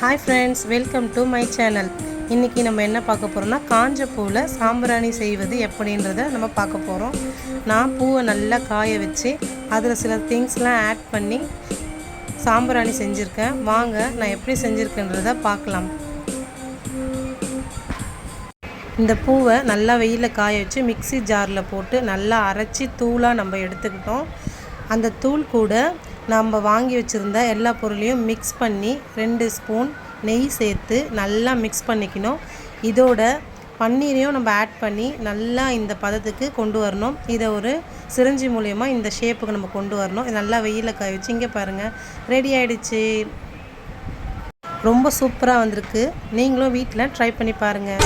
Hi friends welcome to my channel இன்றைக்கி நம்ம என்ன பார்க்க போகிறோம்னா காஞ்ச பூவில் சாம்பிராணி செய்வது எப்படின்றத நம்ம பார்க்க போகிறோம் நான் பூவை நல்லா காய வச்சு அதில் சில திங்ஸ்லாம் ஆட் பண்ணி சாம்பிராணி செஞ்சுருக்கேன். வாங்க நான் எப்படி செஞ்சுருக்கேன்றத பார்க்கலாம். இந்த பூவை நல்லா வெயிலில் காய வச்சு மிக்ஸி ஜாரில் போட்டு நல்லா அரைச்சி தூளாக நம்ம எடுத்துக்கிட்டோம். அந்த தூள் கூட நம்ம வாங்கி வச்சுருந்த எல்லா பொருளையும் மிக்ஸ் பண்ணி ரெண்டு ஸ்பூன் நெய் சேர்த்து நல்லா மிக்ஸ் பண்ணிக்கணும். இதோட பன்னீரையும் நம்ம ஆட் பண்ணி நல்லா இந்த பதத்துக்கு கொண்டு வரணும். இதை ஒரு சிரிஞ்சி மூலயமா இந்த ஷேப்புக்கு நம்ம கொண்டு வரணும். இது நல்லா வெயிலில் காய வச்சு இங்கே பாருங்கள் ரெடி ஆகிடுச்சி ரொம்ப சூப்பராக வந்திருக்கு. நீங்களும் வீட்டில் ட்ரை பண்ணி பாருங்கள்